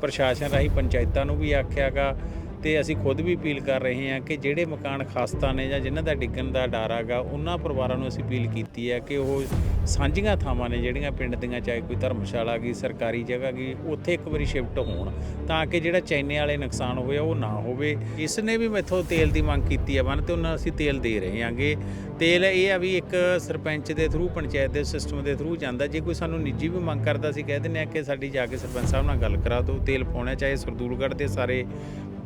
ਪ੍ਰਸ਼ਾਸਨ ਰਾਹੀਂ ਪੰਚਾਇਤਾਂ ਨੂੰ ਵੀ ਆਖਿਆਗਾ ਤੇ ਅਸੀਂ ਖੁਦ ਵੀ ਅਪੀਲ ਕਰ ਰਹੇ ਹਾਂ ਕਿ ਜਿਹੜੇ ਮਕਾਨ ਖਾਸਤਾ ਨੇ ਜਾਂ ਜਿਨ੍ਹਾਂ ਦਾ ਡਿੱਗਣ ਦਾ ਡਰ ਹੈਗਾ ਉਹਨਾਂ ਪਰਿਵਾਰਾਂ ਨੂੰ ਅਸੀਂ ਅਪੀਲ ਕੀਤੀ ਹੈ ਕਿ ਉਹ ਸਾਂਝੀਆਂ ਥਾਵਾਂ ਨੇ ਜਿਹੜੀਆਂ ਪਿੰਡ ਦੀਆਂ, ਚਾਹੇ ਕੋਈ ਧਰਮਸ਼ਾਲਾ ਗਈ, ਸਰਕਾਰੀ ਜਗ੍ਹਾ ਗਈ, ਉੱਥੇ ਇੱਕ ਵਾਰੀ ਸ਼ਿਫਟ ਹੋਣ ਤਾਂ ਕਿ ਜਿਹੜਾ ਚੈਨੇ ਵਾਲੇ ਨੁਕਸਾਨ ਹੋਇਆ ਉਹ ਨਾ ਹੋਵੇ। ਇਸ ਨੇ ਵੀ ਮੈਥੋਂ ਤੇਲ ਦੀ ਮੰਗ ਕੀਤੀ ਆ ਮਨ ਤੇ ਉਹਨਾਂ ਅਸੀਂ ਤੇਲ ਦੇ ਰਹੇ ਹਾਂਗੇ। ਤੇਲ ਇਹ ਆ ਵੀ ਇੱਕ ਸਰਪੰਚ ਦੇ ਥਰੂ ਪੰਚਾਇਤ ਦੇ ਸਿਸਟਮ ਦੇ ਥਰੂ ਜਾਂਦਾ। ਜੇ ਕੋਈ ਸਾਨੂੰ ਨਿੱਜੀ ਵੀ ਮੰਗ ਕਰਦਾ ਸੀ ਕਹਿ ਦਿੰਦੇ ਆ ਕਿ ਸਾਡੀ ਜਾ ਕੇ ਸਰਪੰਚ ਸਾਹਿਬ ਨਾਲ ਗੱਲ ਕਰਾ ਦਿਓ। ਤੇਲ ਪਾਉਣਾ ਚਾਹੇ ਸਰਦੂਲਗੜ੍ਹ ਦੇ ਸਾਰੇ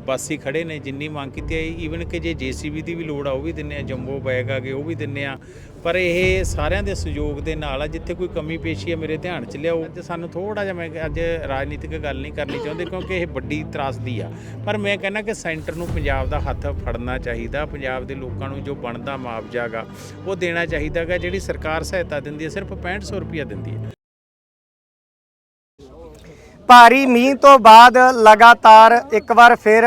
ਬਾਸੀ ਖੜੇ ਨੇ, ਜਿੰਨੀ ਮੰਗ ਕੀਤੀ ਹੈ ਈਵਨ ਕਿ ਜੇ ਜੀਸੀਬੀ ਦੀ ਵੀ ਲੋੜ ਆ, ਉਹ ਵੀ ਦਿੰਨੇ ਆ ਜੰਬੋ ਬੈਗ ਆ ਗਏ, ਉਹ ਵੀ ਦਿੰਨੇ ਆ ਪਰ ਇਹ ਸਾਰਿਆਂ ਦੇ ਸਹਿਯੋਗ ਦੇ ਨਾਲ ਆ, ਜਿੱਥੇ ਕੋਈ ਕਮੀ ਪੇਸ਼ੀ ਹੈ ਮੇਰੇ ਧਿਆਨ ਚ ਲਿਆਓ। ਅੱਜ ਸਾਨੂੰ ਥੋੜਾ ਜਿਹਾ ਮੈਂ ਅੱਜ ਰਾਜਨੀਤਿਕ ਗੱਲ ਨਹੀਂ ਕਰਨੀ ਚਾਹੁੰਦੇ ਕਿਉਂਕਿ ਇਹ ਵੱਡੀ ਤਰਾਸਦੀ ਆ। ਪਰ ਮੈਂ ਕਹਿੰਦਾ ਕਿ ਸੈਂਟਰ ਨੂੰ ਪੰਜਾਬ ਦਾ ਹੱਥ ਫੜਨਾ ਚਾਹੀਦਾ, ਪੰਜਾਬ ਦੇ ਲੋਕਾਂ ਨੂੰ ਜੋ ਬਣਦਾ ਮੁਆਵਜ਼ਾ ਗਾ, ਉਹ ਦੇਣਾ ਚਾਹੀਦਾਗਾ ਜਿਹੜੀ ਸਰਕਾਰ ਸਹਾਇਤਾ ਦਿੰਦੀ ਹੈ ਸਿਰਫ 6500 ਰੁਪਇਆ ਦਿੰਦੀ ਹੈ ਭਾਰੀ ਮੀਂਹ ਤੋਂ ਬਾਅਦ ਲਗਾਤਾਰ ਇੱਕ ਵਾਰ ਫਿਰ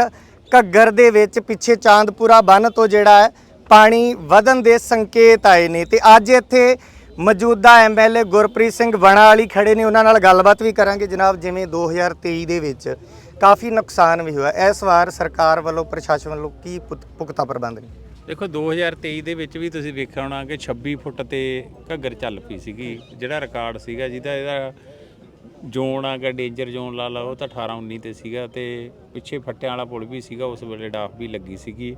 ਘੱਗਰ ਦੇ ਵਿੱਚ ਪਿੱਛੇ ਚਾਂਦਪੁਰਾ ਬੰਨ ਤੋਂ ਜਿਹੜਾ ਹੈ ਪਾਣੀ ਵਧਣ ਦੇ ਸੰਕੇਤ ਆਏ ਨੇ ਤੇ ਅੱਜ ਇੱਥੇ ਮੌਜੂਦਾ ਐਮਐਲਏ ਗੁਰਪ੍ਰੀਤ ਸਿੰਘ ਵਣਾ ਵਾਲੀ ਖੜੇ ਨੇ। ਉਹਨਾਂ ਨਾਲ ਗੱਲਬਾਤ ਵੀ ਕਰਾਂਗੇ। ਜਨਾਬ, ਜਿਵੇਂ 2023 ਦੇ ਵਿੱਚ ਕਾਫੀ ਨੁਕਸਾਨ ਵੀ ਹੋਇਆ। ਇਸ ਵਾਰ ਸਰਕਾਰ ਵੱਲੋਂ, ਪ੍ਰਸ਼ਾਸਨ ਵੱਲੋਂ ਕੀ ਪੁਖਤਾ ਪ੍ਰਬੰਧ ਨੇ? ਦੇਖੋ 2023 ਦੇ ਵਿੱਚ ਵੀ ਤੁਸੀਂ ਵੇਖਿਆ ਹੋਣਾ ਕਿ 26 ਫੁੱਟ ਤੇ ਘੱਗਰ ਚੱਲ ਪਈ ਸੀਗੀ। ਜਿਹੜਾ ਰਿਕਾਰਡ ਸੀਗਾ ਜਿਹਦਾ ਇਹਦਾ ਜ਼ੋਨ ਆ ਆਗਾ ਡੇਂਜਰ ਜ਼ੋਨ ਲਾ ਲਾ, ਉਹ ਤਾਂ 18 19 ਤੇ ਸੀਗਾ ਤੇ ਪਿੱਛੇ ਫੱਟਿਆਂ ਵਾਲਾ ਪੁਲ ਵੀ ਸੀਗਾ, ਉਸ ਵੇਲੇ ਡਾਫ ਵੀ ਲੱਗੀ ਸੀਗੀ।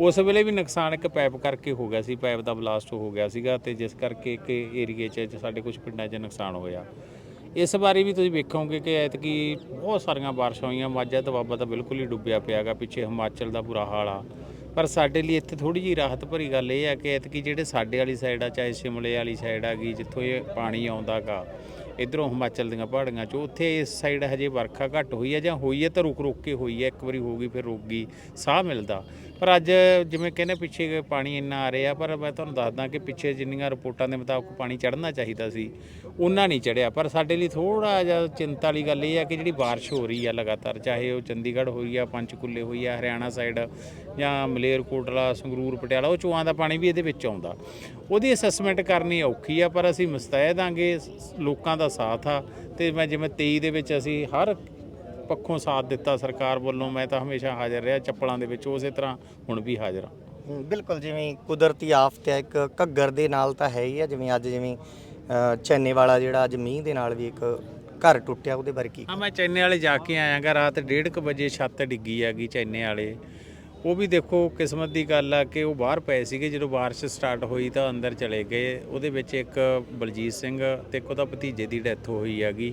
ਉਸ ਵੇਲੇ ਵੀ ਨੁਕਸਾਨ ਇੱਕ ਪਾਈਪ ਕਰਕੇ ਹੋ ਗਿਆ ਸੀ ਪਾਈਪ ਦਾ ਬਲਾਸਟ ਹੋ ਗਿਆ ਸੀਗਾ ਤੇ ਜਿਸ ਕਰਕੇ ਇੱਕ ਏਰੀਏ 'ਚ ਸਾਡੇ ਕੁਝ ਪਿੰਡਾਂ 'ਚ ਨੁਕਸਾਨ ਹੋਇਆ। ਇਸ ਬਾਰੇ ਵੀ ਤੁਸੀਂ ਵੇਖੋਗੇ ਕਿ ਐਤਕੀ ਬਹੁਤ ਸਾਰੀਆਂ ਬਾਰਿਸ਼ਾਂ ਹੋਈਆਂ, ਮਾਝਾ ਦਵਾਬਾ ਤਾਂ ਬਿਲਕੁਲ ਹੀ ਡੁੱਬਿਆ ਪਿਆਗਾ ਪਿੱਛੇ ਹਿਮਾਚਲ ਦਾ ਬੁਰਾ ਹਾਲ ਆ। ਪਰ ਸਾਡੇ ਲਈ ਇੱਥੇ ਥੋੜੀ ਜਿਹੀ ਰਾਹਤ ਭਰੀ ਗੱਲ ਇਹ ਆ ਕਿ ਐਤਕੀ ਜਿਹੜੇ ਸਾਡੇ ਵਾਲੀ ਸਾਈਡ ਆ, ਚਾਹੇ ਸ਼ਿਮਲੇ ਵਾਲੀ ਸਾਈਡ ਆ ਗਈ, ਜਿੱਥੋਂ ਇਹ ਪਾਣੀ ਆਉਂਦਾਗਾ ਇਧਰੋਂ ਹਿਮਾਚਲ ਦੀਆਂ ਪਹਾੜੀਆਂ 'ਚੋਂ, ਉੱਥੇ ਇਸ ਸਾਈਡ ਹਜੇ ਵਰਖਾ ਘੱਟ ਹੋਈ ਹੈ ਜਾਂ ਹੋਈ ਹੈ ਤਾਂ ਰੁਕ ਰੁਕ ਕੇ ਹੋਈ ਹੈ, ਇੱਕ ਵਾਰੀ ਹੋ ਗਈ ਫਿਰ ਰੁਕ ਗਈ ਸਾਹ ਮਿਲਦਾ। ਪਰ ਅੱਜ ਜਿਵੇਂ ਕਹਿੰਦੇ ਪਿੱਛੇ ਪਾਣੀ ਇੰਨਾ ਆ ਰਿਹਾ, ਪਰ ਮੈਂ ਤੁਹਾਨੂੰ ਦੱਸਦਾ ਕਿ ਪਿੱਛੇ ਜਿੰਨੀਆਂ ਰਿਪੋਰਟਾਂ ਦੇ ਮੁਤਾਬਕ ਪਾਣੀ ਚੜ੍ਹਨਾ ਚਾਹੀਦਾ ਸੀ, ਉਹਨਾਂ ਨਹੀਂ ਚੜਿਆ ਪਰ ਸਾਡੇ ਲਈ ਥੋੜਾ ਜਿਹਾ ਚਿੰਤਾ ਵਾਲੀ ਗੱਲ ਇਹ ਆ ਕਿ ਜਿਹੜੀ ਬਾਰਿਸ਼ ਹੋ ਰਹੀ ਆ ਲਗਾਤਾਰ, ਚਾਹੇ ਉਹ ਚੰਡੀਗੜ੍ਹ ਹੋਈ ਆ, ਪੰਚਕੁਲੇ ਹੋਈ ਆ, ਹਰਿਆਣਾ ਸਾਈਡ ਜਾਂ ਮਲੇਰਕੋਟਲਾ ਸੰਗਰੂਰ, ਪਟਿਆਲਾ, ਉਹ ਚੋਆਂ ਦਾ ਪਾਣੀ ਵੀ ਇਹਦੇ ਵਿੱਚ ਆਉਂਦਾ। ਉਹਦੀ ਅਸੈਸਮੈਂਟ ਕਰਨੀ ਔਖੀ ਆ, ਪਰ ਅਸੀਂ ਮੁਸਤੈਦ ਆਂਗੇ, ਲੋਕਾਂ ਦਾ ਸਾਥ ਆ ਤੇ ਮੈਂ ਜਿਵੇਂ 23 ਦੇ ਵਿੱਚ ਅਸੀਂ ਹਰ ਪੱਖੋਂ ਸਾਥ ਦਿੱਤਾ ਸਰਕਾਰ ਵੱਲੋਂ ਮੈਂ ਤਾਂ ਹਮੇਸ਼ਾ ਹਾਜ਼ਰ ਰਿਹਾ ਚੱਪਲਾਂ ਦੇ ਵਿੱਚ ਉਸੇ ਤਰ੍ਹਾਂ ਹੁਣ ਵੀ ਹਾਜ਼ਰ ਹਾਂ। ਬਿਲਕੁਲ ਜਿਵੇਂ ਕੁਦਰਤੀ ਆਫਤ ਹੈ ਇੱਕ ਘੱਗਰ ਦੇ ਨਾਲ ਤਾਂ ਹੈ ਹੀ ਆ ਜਿਵੇਂ ਅੱਜ ਜਿਵੇਂ ਚੈਨੇ ਵਾਲਾ ਜਿਹੜਾ ਅੱਜ ਮੀਂਹ ਦੇ ਨਾਲ ਵੀ ਇੱਕ ਘਰ ਟੁੱਟਿਆ ਉਹਦੇ ਬਾਰੇ ਕੀ ਹਾਂ ਮੈਂ ਚੈਨੇ ਵਾਲੇ ਜਾ ਕੇ ਆਇਆਗਾ ਰਾਤ 1:30 ਵਜੇ ਛੱਤ ਡਿੱਗੀ ਹੈਗੀ ਚੈਨੇ ਵਾਲੇ। ਉਹ ਵੀ ਦੇਖੋ ਕਿਸਮਤ ਦੀ ਗੱਲ ਆ ਕਿ ਉਹ ਬਾਹਰ ਪਏ ਸੀਗੇ, ਜਦੋਂ ਬਾਰਿਸ਼ ਸਟਾਰਟ ਹੋਈ ਤਾਂ ਅੰਦਰ ਚਲੇ ਗਏ। ਉਹਦੇ ਵਿੱਚ ਇੱਕ ਬਲਜੀਤ ਸਿੰਘ ਤੇ ਇੱਕ ਉਹਦਾ ਭਤੀਜੇ ਦੀ ਡੈਥ ਹੋਈ ਹੈਗੀ।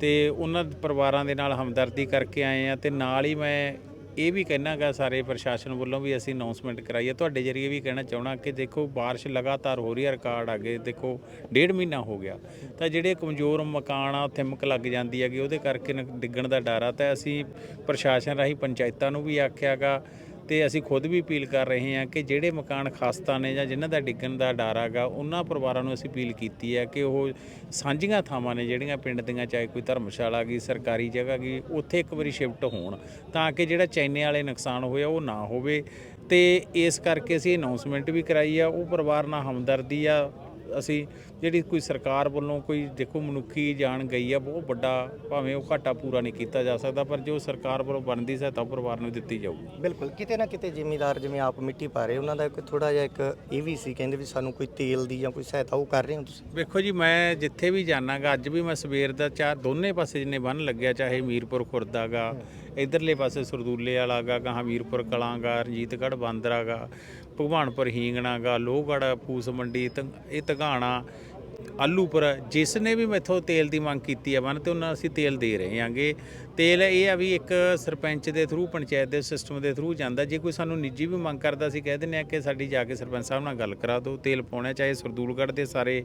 ਤੇ ਉਹਨਾਂ ਪਰਿਵਾਰਾਂ ਦੇ ਨਾਲ ਹਮਦਰਦੀ ਕਰਕੇ ਆਏ ਆ ਤੇ ਨਾਲ ਹੀ ਮੈਂ ਇਹ ਵੀ ਕਹਿਣਾਗਾ ਸਾਰੇ ਪ੍ਰਸ਼ਾਸਨ ਵੱਲੋਂ ਵੀ ਅਸੀਂ ਅਨਾਉਂਸਮੈਂਟ ਕਰਾਈ ਹੈ ਤੁਹਾਡੇ ਜਰੀਏ ਵੀ ਕਹਿਣਾ ਚਾਹਣਾ ਕਿ ਦੇਖੋ ਬਾਰਿਸ਼ ਲਗਾਤਾਰ ਹੋ ਰਹੀ ਹੈ ਰਿਕਾਰਡ ਅੱਗੇ ਦੇਖੋ ਡੇਢ ਮਹੀਨਾ ਹੋ ਗਿਆ। ਤਾਂ ਜਿਹੜੇ ਕਮਜ਼ੋਰ ਮਕਾਨ ਆ ਥਿਮਕ ਲੱਗ ਜਾਂਦੀ ਹੈਗੀ। ਉਹਦੇ ਕਰਕੇ ਡਿੱਗਣ ਦਾ ਡਰ ਆ। ਤਾਂ ਅਸੀਂ ਪ੍ਰਸ਼ਾਸਨ ਰਾਹੀਂ ਪੰਚਾਇਤਾਂ ਨੂੰ ਵੀ ਆਖਿਆਗਾ ਤੇ ਅਸੀਂ ਖੁਦ ਵੀ ਅਪੀਲ ਕਰ ਰਹੇ ਹਾਂ ਕਿ ਜਿਹੜੇ ਮਕਾਨ ਖਾਸਤਾ ਨੇ ਜਾਂ ਜਿਨ੍ਹਾਂ ਦਾ ਡਿੱਗਣ ਦਾ ਡਰ ਹੈਗਾ, ਉਹਨਾਂ ਪਰਿਵਾਰਾਂ ਨੂੰ ਅਸੀਂ ਅਪੀਲ ਕੀਤੀ ਹੈ ਕਿ ਉਹ ਸਾਂਝੀਆਂ ਥਾਵਾਂ ਨੇ ਜਿਹੜੀਆਂ ਪਿੰਡ ਦੀਆਂ, ਚਾਹੇ ਕੋਈ ਧਰਮਸ਼ਾਲਾ ਗਈ ਸਰਕਾਰੀ ਜਗ੍ਹਾ ਗਈ ਉੱਥੇ ਇੱਕ ਵਾਰੀ ਸ਼ਿਫਟ ਹੋਣ ਤਾਂ ਕਿ ਜਿਹੜਾ ਚੈਨੇ ਵਾਲੇ ਨੁਕਸਾਨ ਹੋਇਆ ਉਹ ਨਾ ਹੋਵੇ। ਤੇ ਇਸ ਕਰਕੇ ਅਸੀਂ ਅਨਾਉਂਸਮੈਂਟ ਵੀ ਕਰਾਈ ਆ, ਉਹ ਪਰਿਵਾਰ ਨਾਲ ਹਮਦਰਦੀ ਆ ਅਸੀਂ ਜਿਹੜੀ ਕੋਈ ਸਰਕਾਰ ਵੱਲੋਂ ਕੋਈ ਦੇਖੋ ਮਨੁੱਖੀ ਜਾਨ ਗਈ ਆ ਬਹੁਤ ਵੱਡਾ ਭਾਵੇਂ ਉਹ ਘਾਟਾ ਪੂਰਾ ਨਹੀਂ ਕੀਤਾ ਜਾ ਸਕਦਾ ਪਰ ਜੋ ਸਰਕਾਰ ਵੱਲੋਂ ਬਣਦੀ ਸਹਾਇਤਾ ਪਰਿਵਾਰ ਨੂੰ ਦਿੱਤੀ ਜਾਊਗੀ। ਬਿਲਕੁਲ ਕਿਤੇ ਨਾ ਕਿਤੇ ਜ਼ਿਮੀਦਾਰ ਜਿਵੇਂ ਆਪ ਮਿੱਟੀ ਪਾ ਰਹੇ ਉਹਨਾਂ ਦਾ ਇੱਕ ਥੋੜਾ ਜਿਹਾ ਇੱਕ ਇਹ ਵੀ ਸੀ ਕਹਿੰਦੇ ਵੀ ਸਾਨੂੰ ਕੋਈ ਤੇਲ ਦੀ ਜਾਂ ਕੋਈ ਸਹਾਇਤਾ ਉਹ ਕਰ ਰਹੇ ਹੋ ਤੁਸੀਂ? ਵੇਖੋ ਜੀ ਮੈਂ ਜਿੱਥੇ ਵੀ ਜਾਣਾਗਾ ਅੱਜ ਵੀ ਮੈਂ ਸਵੇਰ ਦਾ ਚਾਹ ਦੋਨੇ ਪਾਸੇ ਜਿੰਨੇ ਬੰਨ ਲੱਗਿਆ ਚਾਹੇ ਮੀਰਪੁਰ ਖੁਰਦਾਗਾ ਇਧਰਲੇ ਪਾਸੇ ਸਰਦੂਲੇ ਵਾਲਾ ਗਾ ਗਾਹਾਂ ਮੀਰਪੁਰ ਕਲਾਂਗਾ ਰਣਜੀਤਗੜ੍ਹ ਬਾਂਦਰਾਗਾ ਭਗਵਾਨਪੁਰ ਹੀਂਗਣਾਗਾ ਲੋਹਗੜ੍ਹ ਪੂਸ ਮੰਡੀ ਤ- ਇਹ ਤਗਾਣਾ ਆਲੂਪੁਰ, ਜਿਸ ਨੇ ਵੀ ਮੈਥੋਂ ਤੇਲ ਦੀ ਮੰਗ ਕੀਤੀ ਹੈ ਬੰਨ ਤੇ ਉਹਨਾਂ ਅਸੀਂ ਤੇਲ ਦੇ ਰਹੇ ਹਾਂਗੇ ਤੇਲ ਇਹ ਆ ਵੀ ਇੱਕ ਸਰਪੰਚ ਦੇ ਥਰੂ ਪੰਚਾਇਤ ਦੇ ਸਿਸਟਮ ਦੇ ਥਰੂ ਜਾਂਦਾ, ਜੇ ਕੋਈ ਸਾਨੂੰ ਨਿੱਜੀ ਵੀ ਮੰਗ ਕਰਦਾ ਸੀ ਕਹਿ ਦਿੰਦੇ ਆ ਕਿ ਸਾਡੀ ਜਾ ਕੇ ਸਰਪੰਚ ਸਾਹਿਬ ਨਾਲ ਗੱਲ ਕਰਾ ਦਿਓ, ਤੇਲ ਪਾਉਣਾ ਚਾਹੇ ਸਰਦੂਲਗੜ੍ਹ ਦੇ ਸਾਰੇ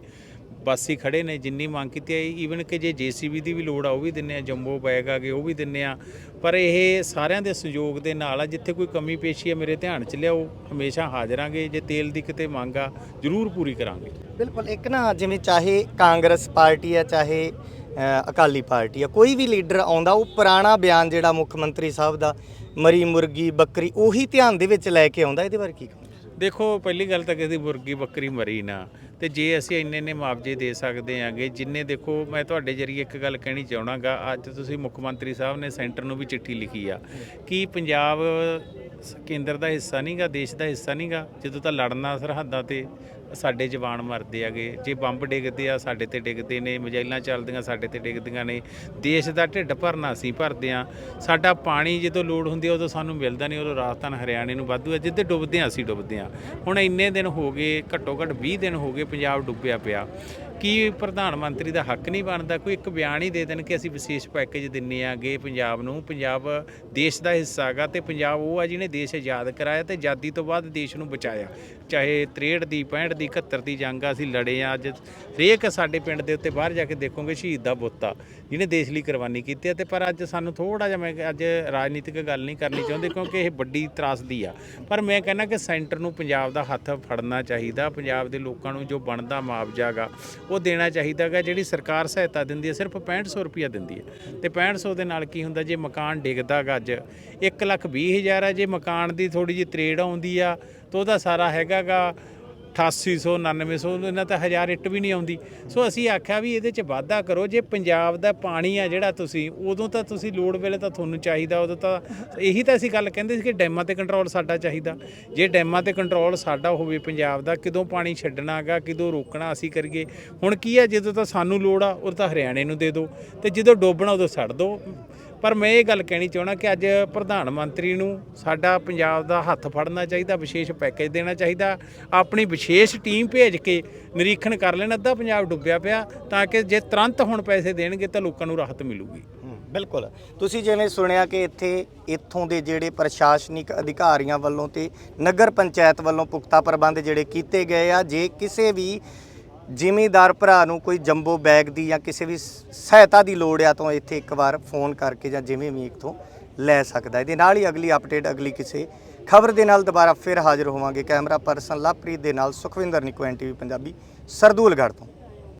ਬਾਸੀ ਖੜੇ ਨੇ ਜਿੰਨੀ ਮੰਗ ਕੀਤੀ ਹੈ ਈਵਨ ਕਿ ਜੇ ਜੀਸੀਬੀ ਦੀ ਵੀ ਲੋੜ ਆ ਉਹ ਵੀ ਦਿੰਨੇ ਆ ਜੰਬੋ ਬੈਗ ਆ ਗਏ ਉਹ ਵੀ ਦਿੰਨੇ ਆ। ਪਰ ਇਹ ਸਾਰਿਆਂ ਦੇ ਸਹਿਯੋਗ ਦੇ ਨਾਲ ਆ ਜਿੱਥੇ ਕੋਈ ਕਮੀ ਪੇਸ਼ੀ ਹੈ ਮੇਰੇ ਧਿਆਨ 'ਚ ਲਿਆਓ ਹਮੇਸ਼ਾ ਹਾਜ਼ਰਾਂਗੇ ਜੇ ਤੇਲ ਦੀ ਕਿਤੇ ਮੰਗ ਆ ਜ਼ਰੂਰ ਪੂਰੀ ਕਰਾਂਗੇ। ਬਿਲਕੁਲ ਇੱਕ ਨਾ ਜਿਵੇਂ ਚਾਹੇ ਕਾਂਗਰਸ ਪਾਰਟੀ ਹੈ ਚਾਹੇ ਅਕਾਲੀ ਪਾਰਟੀ ਹੈ ਕੋਈ ਵੀ ਲੀਡਰ ਆਉਂਦਾ ਉਹ ਪੁਰਾਣਾ ਬਿਆਨ ਜਿਹੜਾ ਮੁੱਖ ਮੰਤਰੀ ਸਾਹਿਬ ਦਾ ਮਰੀ ਮੁਰਗੀ ਬੱਕਰੀ ਉਹੀ ਧਿਆਨ ਦੇ ਵਿੱਚ ਲੈ ਕੇ ਆਉਂਦਾ ਇਹਦੇ ਬਾਰੇ ਕੀ ਦੇਖੋ ਪਹਿਲੀ ਗੱਲ ਤਾਂ ਕਿਸੇ ਦੀ ਮੁਰਗੀ ਬੱਕਰੀ ਮਰੀ ਨਾ। ਤੇ ਜੇ ਅਸੀਂ ਇੰਨੇ ਨੇ ਮੁਆਵਜ਼ੇ ਦੇ ਸਕਦੇ ਆਂਗੇ, ਜਿੰਨੇ ਦੇਖੋ, ਮੈਂ ਤੁਹਾਡੇ ਜਰੀਏ ਇੱਕ ਗੱਲ ਕਹਿਣੀ ਚਾਹਣਾਗਾ, ਅੱਜ ਤੁਸੀਂ ਮੁੱਖ ਮੰਤਰੀ ਸਾਹਿਬ ਨੇ ਸੈਂਟਰ ਨੂੰ ਵੀ ਚਿੱਠੀ ਲਿਖੀ ਆ, ਕਿ ਪੰਜਾਬ ਕੇਂਦਰ ਦਾ ਹਿੱਸਾ ਨਹੀਂਗਾ ਦੇਸ਼ ਦਾ ਹਿੱਸਾ ਨਹੀਂਗਾ ਜਦੋਂ ਤਾਂ ਲੜਨਾ ਸਰਹੱਦਾਂ ਤੇ ਸਾਡੇ ਜਵਾਨ ਮਰਦੇ ਆਗੇ ਜੇ ਬੰਬ ਡਿੱਗਦੇ ਆ, ਸਾਡੇ ਤੇ ਡਿੱਗਦੇ ਨੇ, ਮਜਾਈਲਾਂ ਚੱਲਦੀਆਂ, ਸਾਡੇ ਤੇ ਡਿੱਗਦੀਆਂ ਨੇ। ਦੇਸ਼ ਦਾ ਢਿੱਡ ਭਰਨਾ ਅਸੀਂ ਭਰਦੇ ਆ। ਸਾਡਾ ਪਾਣੀ ਜਦੋਂ ਲੋੜ ਹੁੰਦੀ ਉਦੋਂ ਸਾਨੂੰ ਮਿਲਦਾ ਨਹੀਂ। ਉਦੋਂ ਰਾਜਸਥਾਨ, ਹਰਿਆਣੇ ਨੂੰ ਵਾਧੂ ਹੈ ਜਿੱਦੇ ਡੁੱਬਦੇ ਆ, ਅਸੀਂ ਡੁੱਬਦੇ ਆ। ਹੁਣ ਇੰਨੇ ਦਿਨ ਹੋ ਗਏ ਘੱਟੋ ਘੱਟ 20 ਦਿਨ ਹੋ ਗਏ, ਪੰਜਾਬ ਡੁੱਬਿਆ ਪਿਆ। ਕੀ ਪ੍ਰਧਾਨ ਮੰਤਰੀ ਦਾ ਹੱਕ ਨਹੀਂ ਬਣਦਾ? ਕੋਈ ਇੱਕ ਬਿਆਨ ਹੀ ਦੇ ਦੇਣ ਕਿ ਅਸੀਂ ਵਿਸ਼ੇਸ਼ ਪੈਕੇਜ ਦਿੰਨੇ ਆਗੇ ਪੰਜਾਬ ਨੂੰ। ਪੰਜਾਬ ਦੇਸ਼ ਦਾ ਹਿੱਸਾ ਹੈਗਾ ਤੇ ਪੰਜਾਬ ਉਹ ਆ ਜਿਹਨੇ ਦੇਸ਼ ਆਜ਼ਾਦ ਕਰਾਇਆ ਤੇ ਆਜ਼ਾਦੀ ਤੋਂ ਬਾਅਦ ਦੇਸ਼ ਨੂੰ ਬਚਾਇਆ। ਚਾਹੇ 63 ਦੀ 65 ਦੀ 71 ਦੀ ਜੰਗ ਆ, ਅਸੀਂ ਲੜੇ ਆ ਅੱਜ। ਹਰੇਕ ਸਾਡੇ ਪਿੰਡ ਦੇ ਉੱਤੇ ਬਾਹਰ ਜਾ ਕੇ ਦੇਖੋਗੇ ਸ਼ਹੀਦ ਦਾ ਬੁੱਤਾ, ਜਿਹਨੇ ਦੇਸ਼ ਲਈ ਕੁਰਬਾਨੀ ਕੀਤੀ ਹੈ ਤੇ ਪਰ ਅੱਜ ਸਾਨੂੰ ਥੋੜਾ ਜਿਹਾ ਮੈਂ ਅੱਜ ਰਾਜਨੀਤਿਕ ਗੱਲ ਨਹੀਂ ਕਰਨੀ ਚਾਹੁੰਦੇ ਕਿਉਂਕਿ ਇਹ ਵੱਡੀ ਤਰਾਸਦੀ ਆ। ਪਰ ਮੈਂ ਕਹਿੰਦਾ ਕਿ ਸੈਂਟਰ ਨੂੰ ਪੰਜਾਬ ਦਾ ਹੱਥ ਫੜਨਾ ਚਾਹੀਦਾ, ਪੰਜਾਬ ਦੇ ਲੋਕਾਂ ਨੂੰ ਜੋ ਬਣਦਾ ਮੁਆਵਜ਼ਾ ਗਾ ਉਹ ਦੇਣਾ ਚਾਹੀਦਾ ਗਾ, ਜਿਹੜੀ ਸਰਕਾਰ ਸਹਾਇਤਾ ਦਿੰਦੀ ਹੈ, ਸਿਰਫ 6500 ਰੁਪਇਆ ਦਿੰਦੀ ਹੈ। ਤੇ 6500 ਦੇ ਨਾਲ ਕੀ ਹੁੰਦਾ, ਜੇ ਮਕਾਨ ਡਿੱਗਦਾ ਗਾ ਅੱਜ 1 ਲੱਖ 20 ਹਜ਼ਾਰ ਹੈ ਜੇ ਮਕਾਨ ਦੀ ਥੋੜੀ ਜਿਹੀ ਤਰੇੜ ਆਉਂਦੀ ਆ, ਤਾਂ ਉਹਦਾ ਸਾਰਾ ਹੈਗਾ ਗਾ 8800 9900 ਇਹਨਾਂ ਤਾਂ ਹਜ਼ਾਰ ਇੱਟ ਵੀ ਨਹੀਂ ਆਉਂਦੀ। ਸੋ ਅਸੀਂ ਆਖਿਆ ਵੀ ਇਹਦੇ ਚ ਵਾਧਾ ਕਰੋ, ਜੇ ਪੰਜਾਬ ਦਾ ਪਾਣੀ ਆ ਜਿਹੜਾ ਤੁਸੀਂ, ਉਦੋਂ ਤਾਂ ਤੁਸੀਂ ਲੋੜ ਵੇਲੇ ਤਾਂ ਤੁਹਾਨੂੰ ਚਾਹੀਦਾ, ਉਦੋਂ ਤਾਂ ਇਹੀ ਤਾਂ ਅਸੀਂ ਗੱਲ ਕਹਿੰਦੇ ਸੀ ਕਿ ਡੈਮਾਂ ਤੇ ਕੰਟਰੋਲ ਸਾਡਾ ਚਾਹੀਦਾ। ਜੇ ਡੈਮਾਂ ਤੇ ਕੰਟਰੋਲ ਸਾਡਾ ਹੋਵੇ ਪੰਜਾਬ ਦਾ, ਕਿਦੋਂ ਪਾਣੀ ਛੱਡਣਾਗਾ, ਕਿਦੋਂ ਰੋਕਣਾ ਅਸੀਂ ਕਰੀਏ? ਹੁਣ ਕੀ ਆ, ਜਦੋਂ ਤਾਂ ਸਾਨੂੰ ਲੋੜ ਆ, ਉਦੋਂ ਤਾਂ ਹਰਿਆਣੇ ਨੂੰ ਦੇ ਦਿਓ। ਤੇ ਜਦੋਂ ਡੋਬਣਾ, ਉਦੋਂ ਛੱਡ ਦਿਓ। ਪਰ ਮੈਂ ਇਹ ਗੱਲ ਕਹਿਣੀ ਚਾਹਣਾ ਕਿ ਅੱਜ ਪ੍ਰਧਾਨ ਮੰਤਰੀ ਨੂੰ ਸਾਡਾ ਪੰਜਾਬ ਦਾ ਹੱਥ ਫੜਨਾ ਚਾਹੀਦਾ, ਵਿਸ਼ੇਸ਼ ਪੈਕੇਜ ਦੇਣਾ ਚਾਹੀਦਾ, ਆਪਣੀ ਵਿਸ਼ੇਸ਼ ਟੀਮ ਭੇਜ ਕੇ ਨਿਰੀਖਣ ਕਰ ਲੈਣ, ਅੱਧਾ ਪੰਜਾਬ ਡੁੱਬਿਆ ਪਿਆ, ਤਾਂ ਕਿ ਜੇ ਤੁਰੰਤ ਹੁਣ ਪੈਸੇ ਦੇਣਗੇ ਤਾਂ ਲੋਕਾਂ ਨੂੰ ਰਾਹਤ ਮਿਲੂਗੀ। ਬਿਲਕੁਲ। ਤੁਸੀਂ ਜਿਵੇਂ ਸੁਣਿਆ ਕਿ ਇੱਥੇ ਇੱਥੋਂ ਦੇ ਜਿਹੜੇ ਪ੍ਰਸ਼ਾਸਨਿਕ ਅਧਿਕਾਰੀਆਂ ਵੱਲੋਂ ਤੇ ਨਗਰ ਪੰਚਾਇਤ ਵੱਲੋਂ ਪੁਖਤਾ ਪ੍ਰਬੰਧ ਜਿਹੜੇ ਕੀਤੇ ਗਏ ਆ, ਜੇ ਕਿਸੇ ਵੀ ਜ਼ਿਮੀਦਾਰ ਭਰਾ ਨੂੰ ਕੋਈ ਜੰਬੋ ਬੈਗ ਦੀ ਜਾਂ ਕਿਸੇ ਵੀ ਸਹਾਇਤਾ ਦੀ ਲੋੜ ਆ ਤਾਂ ਇੱਥੇ ਇੱਕ ਵਾਰ ਫੋਨ ਕਰਕੇ ਜਾਂ ਜਿਵੇਂ ਵੀ ਤੋਂ ਲੈ ਸਕਦਾ। ਇਹਦੇ ਨਾਲ ਹੀ ਅਗਲੀ ਅਪਡੇਟ ਅਗਲੀ ਕਿਸੇ ਖਬਰ ਦੇ ਨਾਲ ਦੁਬਾਰਾ ਫਿਰ ਹਾਜ਼ਰ ਹੋਵਾਂਗੇ। ਕੈਮਰਾ ਪਰਸਨ ਲਵਪ੍ਰੀਤ ਦੇ ਨਾਲ ਸੁਖਵਿੰਦਰ ਨਿਕੋ ਐਨਟੀਵੀ ਪੰਜਾਬੀ, ਸਰਦੂਲਗੜ੍ਹ ਤੋਂ।